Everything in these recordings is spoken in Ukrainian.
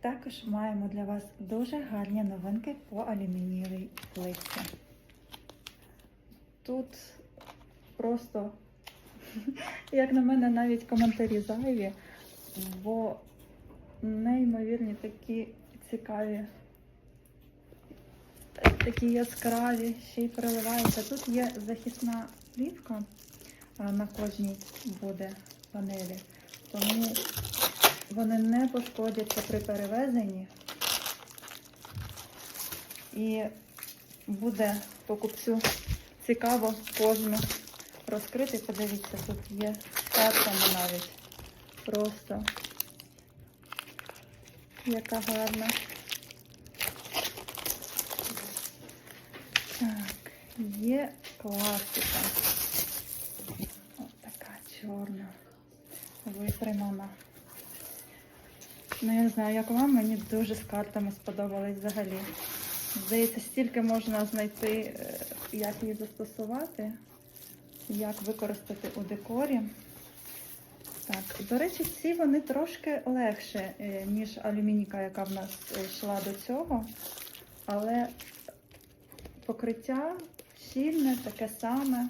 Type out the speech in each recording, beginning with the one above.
Також маємо для вас дуже гарні новинки по алюмінієвій плитці. Тут просто, як на мене, навіть коментарі зайві, бо неймовірні такі цікаві, такі яскраві, ще й переливаються. Тут є захисна плівка на кожній буде панелі, тому вони не пошкодяться при перевезенні. І буде покупцю цікаво кожну розкрити. Подивіться, тут є картами навіть. Просто яка гарна. Так, є класика. Ось така чорна, витримана. Ну, я не знаю, як вам, мені дуже з картами сподобалось взагалі. Здається, стільки можна знайти, е, як її застосувати, як використати у декорі. Так, до речі, ці вони трошки легше, е, ніж алюмініка, яка в нас е, йшла до цього. Але покриття щільне, таке саме,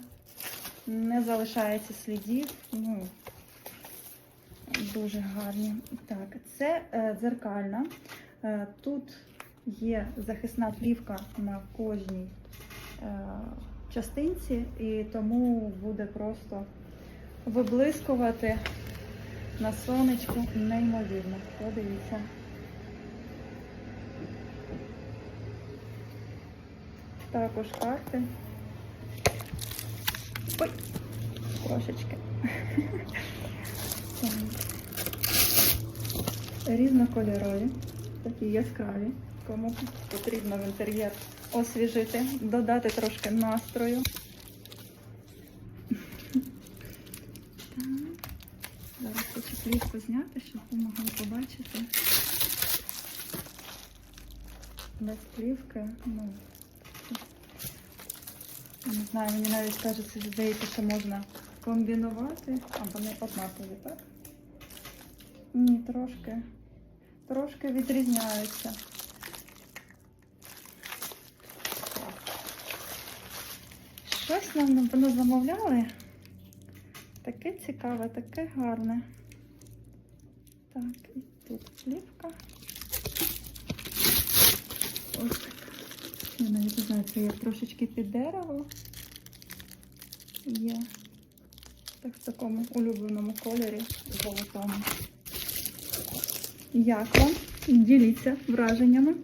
не залишається слідів. Ну, дуже гарні. Так, це е, дзеркальна. Е, тут є захисна плівка на кожній е, частинці, і тому буде просто виблискувати на сонечку неймовірно. Подивіться. Також карти. Ой, трошечки. Різнокольорові, такі яскраві, кому потрібно в інтер'єр освіжити, додати трошки настрою. Зараз хочу плівку зняти, щоб ви могли побачити. Без плівки, ну, не знаю, мені навіть кажеться, здається, що можна комбінувати, або не однакові, так? Ні, трошки, трошки відрізняються. Щось нам напевно замовляли. Таке цікаве, таке гарне. Так, і тут плівка. Ось. Я навіть не знаю, це як трошечки під дерево. Є. Так в такому улюбленому кольорі золотому. Як вам? Діліться враженнями.